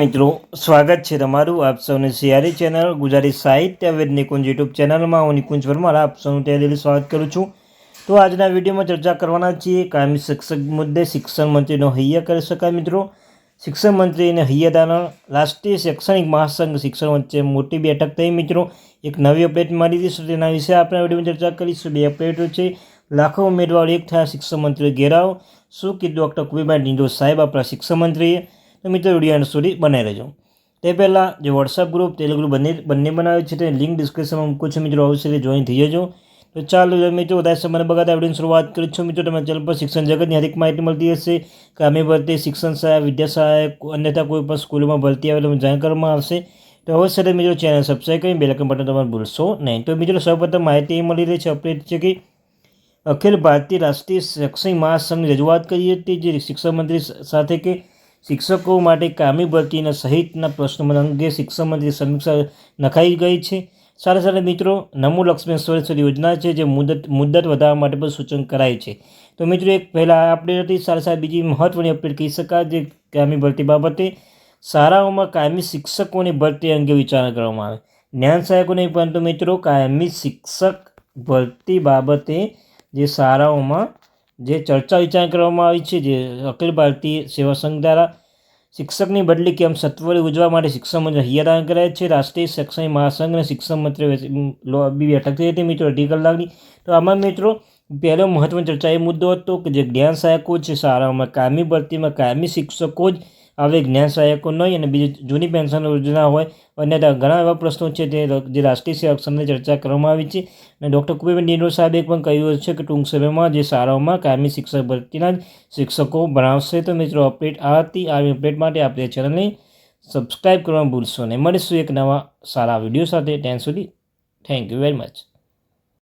મિત્રો, સ્વાગત છે તમારું આપ સૌને સિયારી ચેનલ, ગુજરાતી સાહિત્ય વેદ નિકુંજ યુટ્યુબ ચેનલમાં. હું નિકુંજ પરમાર આપ સૌનું તહેદીલી સ્વાગત કરું છું. તો આજના વિડીયોમાં ચર્ચા કરવાના છીએ કાયમી શિક્ષક મુદ્દે શિક્ષણ મંત્રીનો હૈયા કરી શકાય મિત્રો. શિક્ષણ મંત્રી અને હૈયાદાના રાષ્ટ્રીય શૈક્ષણિક મહાસંઘ શિક્ષણ વચ્ચે મોટી બેઠક થઈ મિત્રો. એક નવી અપડેટ મળી હતી તેના વિશે આપણે વિડીયોમાં ચર્ચા કરીશું. બે અપડેટો છે. લાખો ઉમેદવારો એક થયા શિક્ષણ મંત્રી ઘેરાવ. શું કીધું ડૉક્ટર કુબીભાઈ ડિંડો સાહેબ, આપણા શિક્ષણ મંત્રીએ? તો મિત્રો વીડિયો સુધી બનાવી રહેજો તે પહેલાં જે વોટ્સઅપ ગ્રુપ ટેલિગ્રુપ બંને બંને બનાવે છે તે લિંક ડિસ્ક્રિપ્શનમાં મૂકું છું મિત્રો. અવશ્ય જોઈન થઈ જજો. તો ચાલો મિત્રો, વધારે સમય બગાડતા વિડીયોની શરૂઆત કરી છું. મિત્રો તમે ચેનલ પર શિક્ષણ જગતની અધિક માહિતી મળતી હશે. કામે ભરતી શિક્ષણ સહાયક વિદ્યા સહાયક અન્યથા કોઈ પણ સ્કૂલમાં ભરતી આવે તો જાણ કરવામાં આવશે. તો અવશ્ય મિત્રો ચેનલ સબસ્ક્રાઈબ કરી બેલકન બટન તમારે ભૂલશો નહીં. તો મિત્રો સૌપ્રથમ માહિતી એ મળી રહી છે. અપડેટ છે કે અખિલ ભારતીય રાષ્ટ્રીય શૈક્ષણિક મહાસંઘની રજૂઆત કરી હતી જે શિક્ષણ મંત્રી સાથે કે શિક્ષકો માટે કામી ભરતીના સહિતના પ્રશ્નો અંગે શિક્ષણ મંત્રી સમીક્ષા નખાઈ ગઈ છે. સાથે સાથે મિત્રો, નમો લક્ષ્મેશ્વર યોજના છે જે મુદત મુદત વધારવા માટે પણ સૂચન કરાય છે. તો મિત્રો, એક પહેલાં અપડેટ હતી, સાથે સાથે બીજી મહત્ત્વની અપડેટ કહી શકાય જે કામી ભરતી બાબતે શાળાઓમાં કાયમી શિક્ષકોની ભરતી અંગે વિચારણા કરવામાં આવે. જ્ઞાન સહાયકો નહીં, પરંતુ મિત્રો, કાયમી શિક્ષક ભરતી બાબતે જે શાળાઓમાં જે ચર્ચા વિચાર કરવામાં આવી છે, જે અખિલ ભારતીય સેવા સંઘ દ્વારા શિક્ષકની બદલી કેમ સત્વરે ઉજવવા માટે શિક્ષણ મંત્રી હૈયાદાન કરાય છે, રાષ્ટ્રીય શૈક્ષણિક મહાસંઘ અને શિક્ષણ મંત્રી બી બેઠક થઈ હતી. મિત્રો અઢી કલાકની તો આમાં મિત્રો, પહેલો મહત્વની ચર્ચા એ મુદ્દો હતો કે જે જ્ઞાન સહાયકો છે શાળાઓમાં કાયમી ભરતીમાં કાયમી શિક્ષકો જ હવે જ્ઞાન સહાયકો નહીં અને બીજી જૂની પેન્શન યોજના હોય, અન્યથા ઘણા એવા પ્રશ્નો છે તે જે રાષ્ટ્રીય શિક્ષણની ચર્ચા કરવામાં આવી છે. અને ડૉક્ટર કુબેબેન ડિંડો સાહેબે પણ કહ્યું છે કે ટૂંક સમયમાં જે શાળાઓમાં કાયમી શિક્ષક ભરતીના જ શિક્ષકો ભણાવશે, તો મિત્રો અપડેટ આ હતી આવી અપડેટ માટે આપણે ચેનલને સબસ્ક્રાઈબ કરવાનું ભૂલશો નહીં. મળીશું એક નવા સારા વીડિયો સાથે. ત્યાં સુધી થેન્ક યુ વેરી મચ